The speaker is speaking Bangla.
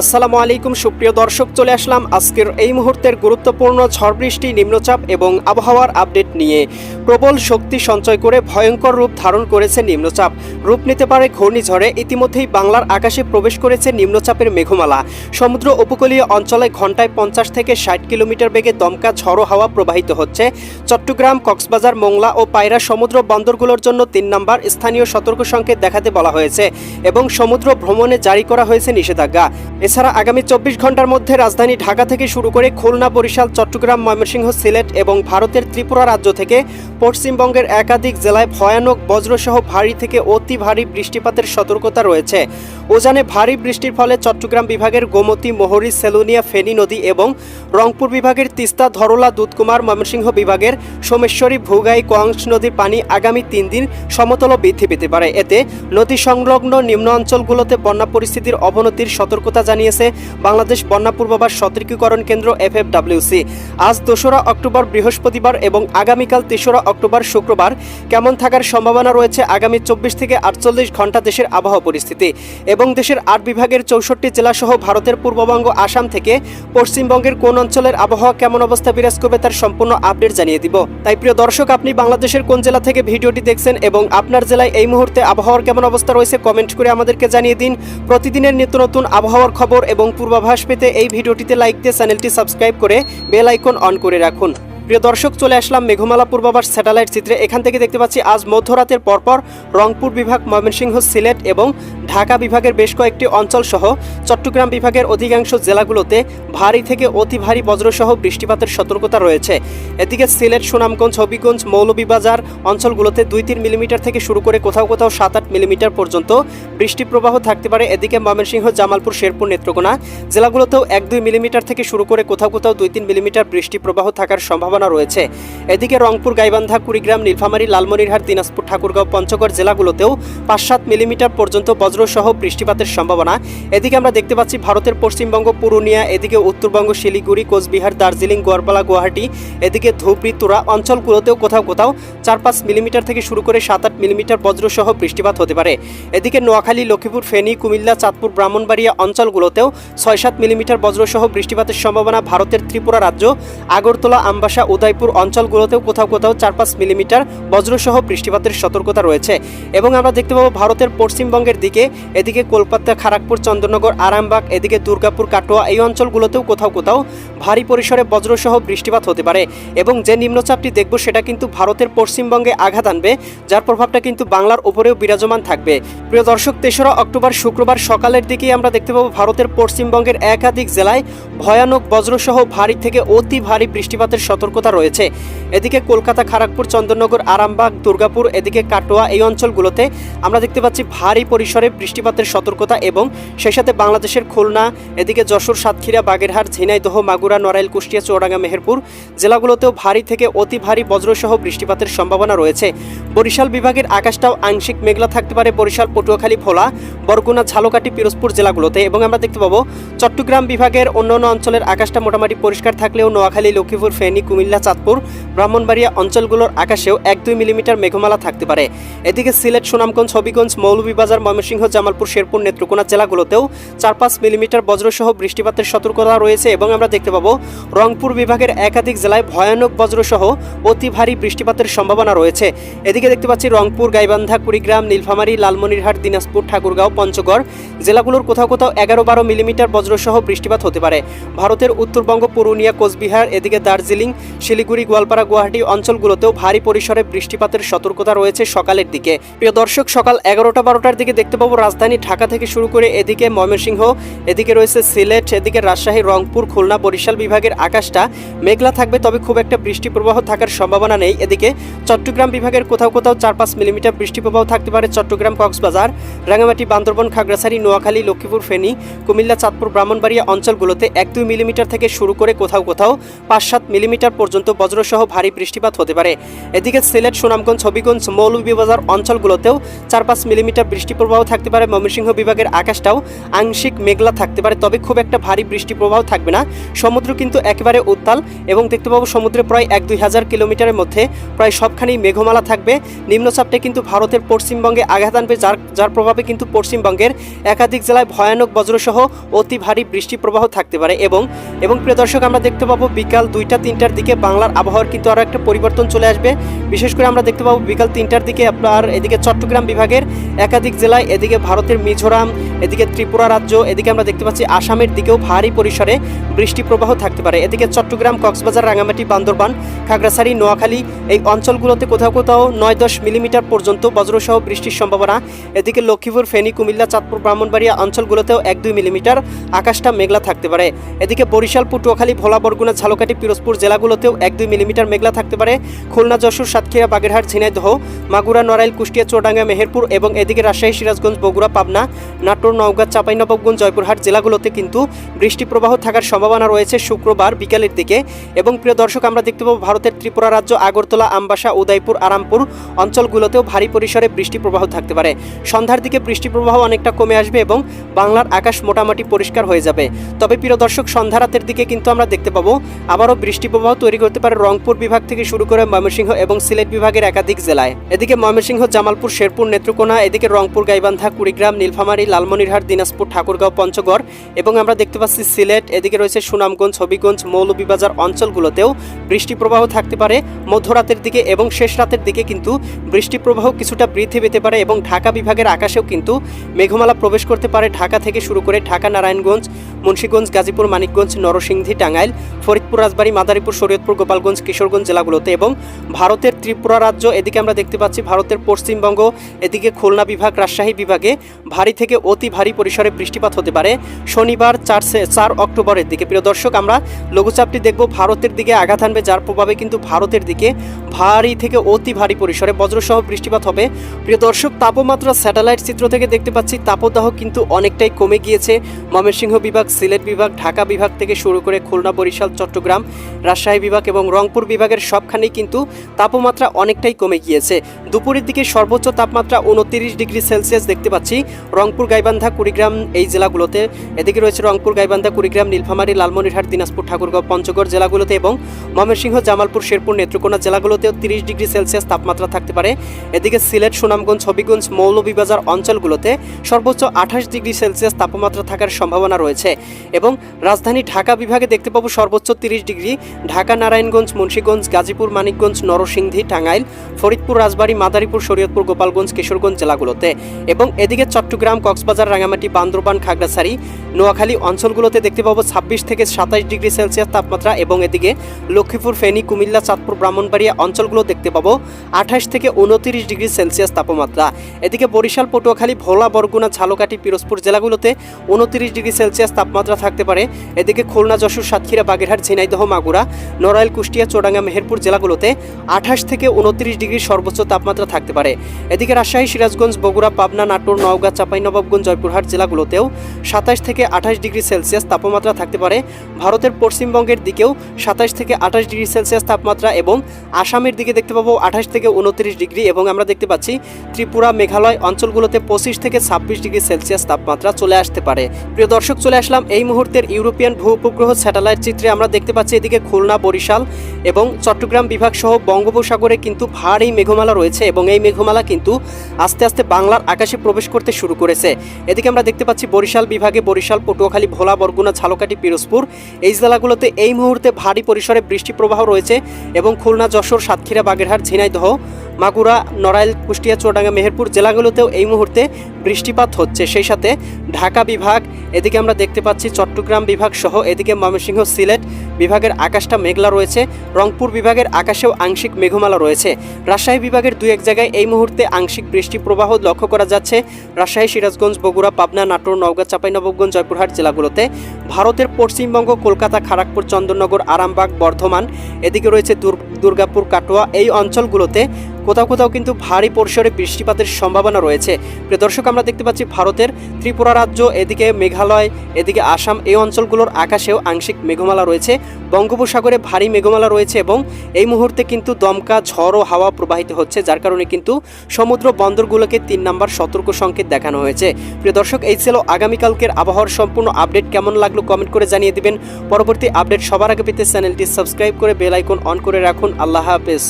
আসসালামু আলাইকুম, সুপ্রিয় দর্শক, চলে আসলাম আজকের এই মুহূর্তের গুরুত্বপূর্ণ ঝড় বৃষ্টি, নিম্নচাপ এবং আবহাওয়ার আপডেট নিয়ে। প্রবল শক্তি সঞ্চয় করে ভয়ঙ্কর রূপ ধারণ করেছে নিম্নচাপ। রূপ নিতে পারে ঘূর্ণিঝড়ে, ইতিমধ্যেই বাংলার আকাশে প্রবেশ করেছে নিম্নচাপের মেঘমালা। সমুদ্র উপকূলীয় অঞ্চলে ঘন্টায় পঞ্চাশ থেকে ষাট কিলোমিটার বেগে দমকা ঝড়ো হাওয়া প্রবাহিত হচ্ছে। চট্টগ্রাম, কক্সবাজার, মোংলা ও পায়রা সমুদ্র বন্দরগুলোর জন্য তিন নম্বর স্থানীয় সতর্ক সংকেত দেখাতে বলা হয়েছে এবং সমুদ্র ভ্রমণে জারি করা হয়েছে নিষেধাজ্ঞা। এছাড়া আগামী চব্বিশ ঘণ্টার মধ্যে রাজধানী ঢাকা থেকে শুরু করে খুলনা, বরিশাল, চট্টগ্রাম, ময়মনসিংহ, সিলেট এবং ভারতের ত্রিপুরা রাজ্য থেকে পশ্চিমবঙ্গের একাধিক জেলায় ভয়ানক বজ্রসহ ভারী থেকে অতি ভারী বৃষ্টিপাতের সতর্কতা রয়েছে। ওজানে ভারী বৃষ্টির ফলে চট্টগ্রাম বিভাগের গোমতী, মোহরি, সেলুনিয়া, ফেনী নদী এবং রংপুর বিভাগের তিস্তা, ধরলা, দুধকুমার, ময়মনসিংহ বিভাগের সোমেশ্বরী, ভুগাই কংস নদীর পানি আগামী তিন দিন সমতল বৃদ্ধি পেতে পারে। এতে নদী সংলগ্ন নিম্ন অঞ্চলগুলোতে বন্যা পরিস্থিতির অবনতির সতর্কতা জানিয়েছে বাংলাদেশ বন্যা পূর্বাভাস সতর্কীকরণ কেন্দ্র এফএফডাব্লিউসি আজ দোসরা অক্টোবর, বৃহস্পতিবার এবং আগামীকাল তেসরা অক্টোবর, শুক্রবার কেমন থাকার সম্ভাবনা রয়েছে আগামী চব্বিশ থেকে আটচল্লিশ ঘণ্টা দেশের আবহাওয়া পরিস্থিতি। এবং দেশের আট বিভাগের চৌষট্টি জেলাসহ ভারতের পূর্ববঙ্গ, আসাম থেকে পশ্চিমবঙ্গের কোন অঞ্চলের আবহাওয়া কেমন অবস্থা বিরাজ করবে তার সম্পূর্ণ আপডেট জানিয়ে দিব। তাই প্রিয় দর্শক, আপনি বাংলাদেশের কোন জেলা থেকে ভিডিওটি দেখছেন এবং আপনার জেলায় এই মুহূর্তে আবহাওয়ার কেমন অবস্থা রয়েছে কমেন্ট করে আমাদেরকে জানিয়ে দিন। প্রতিদিনের নিত্য নতুন আবহাওয়ার খবর এবং পূর্বাভাস পেতে এই ভিডিওটিতে লাইক দিয়ে চ্যানেলটি সাবস্ক্রাইব করে বেল আইকন অন করে রাখুন। প্রিয় দর্শক, চলে আসলাম মেঘমালা পূর্বাভাস স্যাটেলাইট চিত্রে। এখান থেকে দেখতে পাচ্ছি আজ মধ্যরাতের পরপর রংপুর বিভাগ, ময়মনসিংহ, সিলেট এবং ঢাকা বিভাগের বেশ কয়েকটি অঞ্চল সহ চট্টগ্রাম বিভাগের অধিকাংশ জেলাগুলোতে ভারী থেকে অতি ভারী বজ্রসহ বৃষ্টিপাতের সতর্কতা রয়েছে। এদিকে সিলেট, সুনামগঞ্জ, হবিগঞ্জ, মৌলভীবাজার অঞ্চলগুলোতে দুই তিন মিলিমিটার থেকে শুরু করে কোথাও কোথাও সাত আট মিলিমিটার পর্যন্ত বৃষ্টি প্রবাহ থাকতে পারে। এদিকে ময়মনসিংহ, জামালপুর, শেরপুর, নেত্রকোনা জেলাগুলোতেও এক দুই মিলিমিটার থেকে শুরু করে কোথাও কোথাও দুই তিন মিলিমিটার বৃষ্টি প্রবাহ থাকার সম্ভাবনা রয়েছে। এদিকে রংপুর, গাইবান্ধা, কুড়িগ্রাম, নীলফামারী, লালমনিরহাট, দিনাজপুর, ঠাকুরগাঁও, পঞ্চগড় জেলাগুলোতেও পাঁচ সাত মিলিমিটার পর্যন্ত বজ্রসহ বৃষ্টিপাতের সম্ভাবনা। এদিকে আমরা দেখতে পাচ্ছি ভারতের পশ্চিমবঙ্গ, পুরুলিয়া, এদিকে উত্তরবঙ্গ, শিলিগুড়ি, কোচবিহার, দার্জিলিং গোয়ারপালা গুয়াহাটি, এদিকে ধুবড়ি, তুরা অঞ্চলগুলোতেও কোথাও কোথাও চার পাঁচ মিলিমিটার থেকে শুরু করে সাত আট মিলিমিটার বজ্রসহ বৃষ্টিপাত হতে পারে। এদিকে নোয়াখালী, লক্ষ্মীপুর, ফেনী, কুমিল্লা, চাঁদপুর, ব্রাহ্মণবাড়িয়া অঞ্চলগুলোতেও ছয় সাত মিলিমিটার বজ্রসহ বৃষ্টিপাতের সম্ভাবনা ভারতের ত্রিপুরা রাজ্য, আগরতলা, আমবাসা, উদয়পুর অঞ্চলগুলোতেও কোথাও কোথাও চার পাঁচ মিলিমিটার বজ্রসহ বৃষ্টিপাতের সতর্কতা রয়েছে। এবং আমরা দেখতে পাবো ভারতের পশ্চিমবঙ্গের দিকে এদিকে কলকাতা খড়গপুর চন্দ্রনগর আরামবাগ, এদিকে দুর্গাপুর, কাটোয়া এই অঞ্চলগুলোতেও কোথাও কোথাও ভারী পরিসরে বজ্রসহ বৃষ্টিপাত হতে পারে এবং যে নিম্নচাপটি দেখব সেটা কিন্তু ভারতের পশ্চিমবঙ্গে আঘাত আনবে, যার প্রভাবটা কিন্তু বাংলার উপরেও বিরাজমান থাকবে। প্রিয় দর্শক, তেসরা অক্টোবর শুক্রবার সকালের দিকেই আমরা দেখতে পাবো ভারতের পশ্চিমবঙ্গের একাধিক জেলায় ভয়ানক বজ্রসহ ভারী থেকে অতি ভারী বৃষ্টিপাতের সতর্কতা রয়েছে। এদিকে কলকাতা খড়গপুর চন্দ্রনগর আরামবাগ, দুর্গাপুর, এদিকে কাটোয়া এই অঞ্চলগুলোতে আমরা দেখতে পাচ্ছি ভারী পরিসরে বৃষ্টিপাতের সতর্কতা এবং সেই সাথে বাংলাদেশের খুলনা, এদিকে যশোর, সাতক্ষীরা, বাগেরহাট, ঝিনাইদহ, মাগুরা, নড়াইল, কুষ্টিয়া চৌরাঙ্গা মেহেরপুর জেলাগুলোতেও ভারী থেকে অতি ভারী বজ্রসহ বৃষ্টিপাতের সম্ভাবনা রয়েছে। বরিশাল বিভাগের আকাশটাও আংশিক মেঘলা থাকতে পারে বরিশাল, পটুয়াখালী, ভোলা, বরগুনা, ঝালকাঠি, পিরোজপুর জেলাগুলোতে এবং আমরা দেখতে পাবো চট্টগ্রাম বিভাগের অন্যান্য অঞ্চলের আকাশটা মোটামুটি পরিষ্কার থাকলেও নোয়াখালী, লক্ষ্মীপুর, ফেনী, কুমিল্লা, চাঁদপুর, ব্রাহ্মণবাড়িয়া অঞ্চলগুলোর আকাশেও এক দুই মিলিমিটার মেঘমালা থাকতে পারে। এদিকে সিলেট, সুনামগঞ্জ, হবিগঞ্জ, মৌলভীবাজার, ময়মনসিংহ জামালপুর শেরপুর নেত্রকোনা জেলাগুলোতেও চার পাঁচ মিলিমিটার বজ্রসহ বৃষ্টিপাতের সতর্কতা রয়েছে এবং আমরা দেখতে পাবো রংপুর বিভাগের একাধিক জেলায় ভয়ানক বজ্রসহ অতি ভারী বৃষ্টিপাতের সম্ভাবনা রয়েছে। এদিকে দেখতে পাচ্ছি রংপুর, গাইবান্ধা, কুড়িগ্রাম, নীলফামারী, লালমনিরহাট, দিনাজপুর, ঠাকুরগাঁও, পঞ্চগড় জেলাগুলোর কোথাও কোথাও এগারো বারো মিলিমিটার বজ্রসহ বৃষ্টিপাত হতে পারে। ভারতের উত্তরবঙ্গ, পুরুলিয়া, কোচবিহার, এদিকে দার্জিলিং, শিলিগুড়ি, গোয়ালপাড়া, গুয়াহাটি অঞ্চলগুলোতেও ভারী পরিসরে বৃষ্টিপাতের সতর্কতা রয়েছে সকালের দিকে। প্রিয় দর্শক, সকাল এগারোটা বারোটার দিকে দেখতে পাবো রাজধানী ঢাকা থেকে শুরু করে এদিকে ময়মনসিংহ, এদিকে রয়েছে সিলেট, এদিকে রাজশাহী, রংপুর, খুলনা, বরিশাল বিভাগের আকাশটা মেঘলা থাকবে, তবে খুব একটা বৃষ্টি প্রবাহ থাকার সম্ভাবনা নেই। এদিকে চট্টগ্রাম বিভাগের কোথাও কোথাও চার পাঁচ মিলিমিটার বৃষ্টি প্রবাহ থাকতে পারে। চট্টগ্রাম, কক্সবাজার রাঙামাটি বান্দরবন, খাগড়াছড়ি, নোয়াখালী, লক্ষ্মীপুর, ফেনী, কুমিল্লা, চাঁদপুর, ব্রাহ্মণবাড়িয়া অঞ্চলগুলোতে এক দুই মিলিমিটার থেকে শুরু করে কোথাও কোথাও পাঁচ সাত মিলিমিটার পর্যন্ত বজ্রসহ ভারী বৃষ্টিপাত হতে পারে। এদিকে সিলেট, সুনামগঞ্জ, হবিগঞ্জ, মৌলভীবাজার অঞ্চলগুলোতেও চার পাঁচ মিলিমিটার বৃষ্টি প্রবাহ থাকতে থাকতে পারে, ময়মনসিংহ বিভাগের আকাশটাও আংশিক মেঘলা থাকতে পারে, তবে খুব একটা ভারী বৃষ্টি প্রবাহ থাকবে না। সমুদ্র কিন্তু একেবারে উত্তাল এবং দেখতে পাবো সমুদ্রে প্রায় এক দুই হাজার কিলোমিটারের মধ্যে প্রায় সবখানেই মেঘমালা থাকবে। নিম্নচাপটা কিন্তু ভারতের পশ্চিমবঙ্গে আঘাত আনবে, যার যার প্রভাবে কিন্তু পশ্চিমবঙ্গের একাধিক জেলায় ভয়ানক বজ্রসহ অতি ভারী বৃষ্টি প্রবাহ থাকতে পারে এবং এবং প্রিয় দর্শক, আমরা দেখতে পাবো বিকাল দুইটা তিনটার দিকে বাংলার আবহাওয়ার কিন্তু আরও একটা পরিবর্তন চলে আসবে। বিশেষ করে আমরা দেখতে পাবো বিকাল তিনটার দিকে আপনার এদিকে চট্টগ্রাম বিভাগের একাধিক জেলায় এদিকে ভারতের মিজোরাম, এদিকে ত্রিপুরা রাজ্য, এদিকে আমরা দেখতে পাচ্ছি আসামের দিকেও ভারী পরিসরে বৃষ্টি প্রবাহ থাকতে পারে। এদিকে চট্টগ্রাম, কক্সবাজার রাঙামাটি বান্দরবান, খাগড়াছড়ি, নোয়াখালী এই অঞ্চলগুলোতে কোথাও কোথাও নয় দশ মিলিমিটার পর্যন্ত বজ্রসহ বৃষ্টির সম্ভাবনা। এদিকে লক্ষ্মীপুর, ফেনী, কুমিল্লা, চাঁদপুর, ব্রাহ্মণবাড়িয়া অঞ্চলগুলোতেও এক দুই মিলিমিটার আকাশটা মেঘলা থাকতে পারে। এদিকে বরিশাল, পটুয়াখালী, ভোলা, বরগুনা, ঝালকাঠি, পিরোজপুর জেলাগুলোতেও এক দুই মিলিমিটার মেঘলা থাকতে পারে। খুলনা, যশোর, সাতক্ষীরা, বাগেরহাট, ঝিনাইদহ, মাগুরা, নড়াইল, কুষ্টিয়া, চুয়াডাঙ্গা, মেহেরপুর এবং এদিকে রাজশাহী, সিরাজগঞ্জ বগুড়া, পাবনা, নাটোর, নওগাঁ চাঁপাইনবাবগঞ্জ জয়পুরহাট জেলাগুলোতে কিন্তু বৃষ্টি প্রবাহ থাকার সম্ভাবনা রয়েছে শুক্রবার বিকালের দিকে। এবং প্রিয় দর্শক, আমরা দেখতে পাবো ভারতের ত্রিপুরা রাজ্য, আগরতলা, আমবাসা, উদয়পুর, আরামপুর অঞ্চলগুলোতেও ভারী পরিসরে বৃষ্টি প্রবাহ থাকতে পারে। সন্ধ্যার দিকে বৃষ্টি প্রবাহ অনেকটা কমে আসবে এবং বাংলার আকাশ মোটামুটি পরিষ্কার হয়ে যাবে। তবে প্রিয় দর্শক, সন্ধ্যা রাতের দিকে কিন্তু আমরা দেখতে পাবো আবারও বৃষ্টি প্রবাহ তৈরি করতে পারে রংপুর বিভাগ থেকে শুরু করে ময়মনসিংহ এবং সিলেট বিভাগের একাধিক জেলায়। এদিকে ময়মনসিংহ, জামালপুর, শেরপুর, নেত্রকোনা, এদিকে রংপুর, গাইবান্ধা কুড়িগ্রাম, নীলফামারী, লালমনিরহাট, দিনাজপুর, ঠাকুরগাঁও, পঞ্চগড় এবং আমরা দেখতে পাচ্ছি সিলেট, এদিকে রয়েছে সুনামগঞ্জ, হবিগঞ্জ, মৌলভীবাজার অঞ্চলগুলোতেও বৃষ্টি প্রবাহ থাকতে পারে। মধ্যরাতের দিকে এবং শেষ রাতের দিকে কিন্তু বৃষ্টি প্রবাহ কিছুটা বৃদ্ধি পেতে পারে এবং ঢাকা বিভাগের আকাশেও কিন্তু মেঘমালা প্রবেশ করতে পারে। ঢাকা থেকে শুরু করে ঢাকা, নারায়ণগঞ্জ, মুন্সীগঞ্জ, গাজীপুর, মানিকগঞ্জ, নরসিংদী, টাঙ্গাইল ফরিদপুর, রাজবাড়ী, মাদারীপুর, শরীয়তপুর, গোপালগঞ্জ, কিশোরগঞ্জ জেলাগুলোতে এবং ভারতের ত্রিপুরা রাজ্য। এদিকে আমরা দেখতে পাচ্ছি ভারতের পশ্চিমবঙ্গ, এদিকে খুলনা বিভাগ, রাজশাহী বিভাগে ভারী থেকে অতি ভারী পরিসরে বৃষ্টিপাত হতে পারে। শনিবার চার চার অক্টোবরের দিকে। প্রিয় দর্শক, আমরা লঘুচাপটি দেখব ভারতের দিকে আঘাত আনবে যার প্রভাবে কিন্তু ভারতের দিকে ভারী থেকে অতি ভারী পরিসরে বজ্রসহ বৃষ্টিপাত হবে। প্রিয় দর্শক, তাপমাত্রা স্যাটেলাইট চিত্র থেকে দেখতে পাচ্ছি, তাপদাহ কিন্তু অনেকটাই কমে গিয়েছে। ময়মনসিংহ বিভাগ, সিলেট বিভাগ, ঢাকা বিভাগ থেকে শুরু করে খুলনা, বরিশাল চট্টগ্রাম, রাজশাহী বিভাগ এবং রংপুর বিভাগের সবখানেই কিন্তু তাপমাত্রা অনেকটাই কমে গিয়েছে। দুপুরের দিকে সর্বোচ্চ তাপমাত্রা উনত্রিশ ডিগ্রি সেলসিয়াস দেখতে পাচ্ছি। রংপুর, গাইবান্ধা, কুড়িগ্রাম এই জেলাগুলোতে। এদিকে রয়েছে রংপুর, গাইবান্ধা, কুড়িগ্রাম, নীলফামারী, লালমনিরহাট, দিনাজপুর, ঠাকুরগাঁও, পঞ্চগড় জেলাগুলোতে এবং ময়মনসিংহ, জামালপুর, শেরপুর, নেত্রকোনা জেলাগুলোতেও তিরিশ ডিগ্রি সেলসিয়াস তাপমাত্রা থাকতে পারে। এদিকে সিলেট, সুনামগঞ্জ, হবিগঞ্জ, মৌলভীবাজার অঞ্চলগুলোতে সর্বোচ্চ আঠাশ ডিগ্রি সেলসিয়াস তাপমাত্রা থাকার সম্ভাবনা রয়েছে এবং রাজধানী ঢাকা বিভাগে দেখতে পাবো সর্বোচ্চ তিরিশ ডিগ্রি, ঢাকা, নারায়ণগঞ্জ, মুন্সীগঞ্জ, গাজীপুর, মানিকগঞ্জ, নরসিংদী, টাঙ্গাইল, ফরিদপুর, রাজবাড়ী, মাদারীপুর, শরীয়তপুর, গোপালগঞ্জ, কিশোরগঞ্জ জেলাগুলোতে। এবং এদিকে চট্টগ্রাম, কক্সবাজার রাঙামাটি বান্দরবান, খাগড়াছড়ি, নোয়াখালী অঞ্চলগুলোতে দেখতে পাবো ছাব্বিশ থেকে সাতাশ ডিগ্রি সেলসিয়াস তাপমাত্রা এবং এদিকে লক্ষ্মীপুর, ফেনী, কুমিল্লা, চাঁদপুর, ব্রাহ্মণবাড়িয়া অঞ্চলগুলো দেখতে পাবো আঠাশ থেকে উনতিরিশ ডিগ্রি সেলসিয়াস তাপমাত্রা। এদিকে বরিশাল, পটুয়াখালী, ভোলা, বরগুনা, ঝালকাঠি, পিরোজপুর জেলাগুলোতে উনত্রিশ ডিগ্রি সেলসিয়াস তাপমাত্রা থাকতে পারে। এদিকে খুলনা, যশোর, সাতক্ষীরা, বাগেরহাট ঝিনাইদহ মাগুরা, নড়াইল, কুষ্টিয়া, চোডাঙ্গা, মেহেরপুর জেলাগুলোতে আঠাশ থেকে উনত্রিশ ডিগ্রি সর্বোচ্চ তাপমাত্রা থাকতে পারে। এদিকে রাজশাহী, সিরাজগঞ্জ, বগুড়া, পাবনা, নাটোর, নওগাঁ চাঁপাইনবাবগঞ্জ জয়পুরহাট জেলাগুলোতেও সাতাশ থেকে আঠাশ ডিগ্রি সেলসিয়াস তাপমাত্রা থাকতে পারে। ভারতের পশ্চিমবঙ্গের দিকেও সাতাশ থেকে আঠাশ ডিগ্রি সেলসিয়াস তাপমাত্রা এবং আসামের দিকে দেখতে পাবো আঠাশ থেকে উনত্রিশ ডিগ্রি এবং আমরা দেখতে পাচ্ছি ত্রিপুরা, মেঘালয় অঞ্চলগুলোতে পঁচিশ থেকে ছাব্বিশ ডিগ্রি সেলসিয়াস তাপমাত্রা চলে আসতে পারে। প্রিয় দর্শক, চলে আসলাম এই মুহূর্তের ইউরোপিয়ান ভূ উপগ্রহ স্যাটেলাইট চিত্রে। আমরা দেখতে পাচ্ছি এদিকে খুলনা, বরিশাল এবং চট্টগ্রাম বিভাগ সহ বঙ্গোপসাগরে কিন্তু ভারী মেঘমালা রয়েছে এবং এই মেঘমালা কিন্তু আস্তে আস্তে বাংলার আকাশে প্রবেশ করতে শুরু করেছে। এদিকে আমরা দেখতে পাচ্ছি বরিশাল বিভাগে বরিশাল, পটুয়াখালী, ভোলা, বরগুনা, ঝালকাঠি, পিরোজপুর এই জেলাগুলোতে এই মুহূর্তে ভারী পরিসরে বৃষ্টি প্রবাহ রয়েছে এবং খুলনা, যশোর, সাতক্ষীরা, বাগেরহাট, ঝিনাইদহ মাগুরা, নড়াইল, কুষ্টিয়া, চুয়াডাঙ্গা, মেহেরপুর জেলাগুলোতেও এই মুহূর্তে বৃষ্টিপাত হচ্ছে। সেই সাথে ঢাকা বিভাগ, এদিকে আমরা দেখতে পাচ্ছি চট্টগ্রাম বিভাগ সহ এদিকে ময়মনসিংহ সিলেট বিভাগের আকাশটা মেঘলা রয়েছে, রংপুর বিভাগের আকাশেও আংশিক মেঘমালা রয়েছে। রাজশাহী বিভাগের দু এক জায়গায় এই মুহূর্তে আংশিক বৃষ্টি প্রবাহ লক্ষ্য করা যাচ্ছে। রাজশাহী, সিরাজগঞ্জ, বগুড়া, পাবনা, নাটোর, নওগাঁ, চাঁপাইনবাবগঞ্জ, জয়পুরহাট জেলাগুলোতে। ভারতের পশ্চিমবঙ্গ, কলকাতা, খড়গপুর, চন্দননগর, আরামবাগ, বর্ধমান, এদিকে রয়েছে দুর- দুর্গাপুর, কাটোয়া, এই অঞ্চলগুলোতে কোথাও কোথাও কিন্তু ভারী পরিসরে বৃষ্টিপাতের সম্ভাবনা রয়েছে। প্রিয় দর্শক, আমরা দেখতে পাচ্ছি ভারতের ত্রিপুরা রাজ্য, এদিকে মেঘালয়, এদিকে আসাম, এই অঞ্চলগুলোর আকাশেও আংশিক মেঘমালা রয়েছে। বঙ্গোপসাগরে ভারী মেঘমালা রয়েছে এবং এই মুহূর্তে কিন্তু দমকা, ঝড় ও হাওয়া প্রবাহিত হচ্ছে, যার কারণে কিন্তু সমুদ্র বন্দরগুলোকে তিন নাম্বার সতর্ক সংকেত দেখানো হয়েছে। প্রিয় দর্শক, এই ছিল আগামীকালকের আবহাওয়ার সম্পূর্ণ আপডেট। কেমন লাগল কমেন্ট করে জানিয়ে দিবেন। পরবর্তী আপডেট সবার আগে পেতে চ্যানেলটি সাবস্ক্রাইব করে বেল আইকন অন করে রাখুন। আল্লাহ হাফেজ।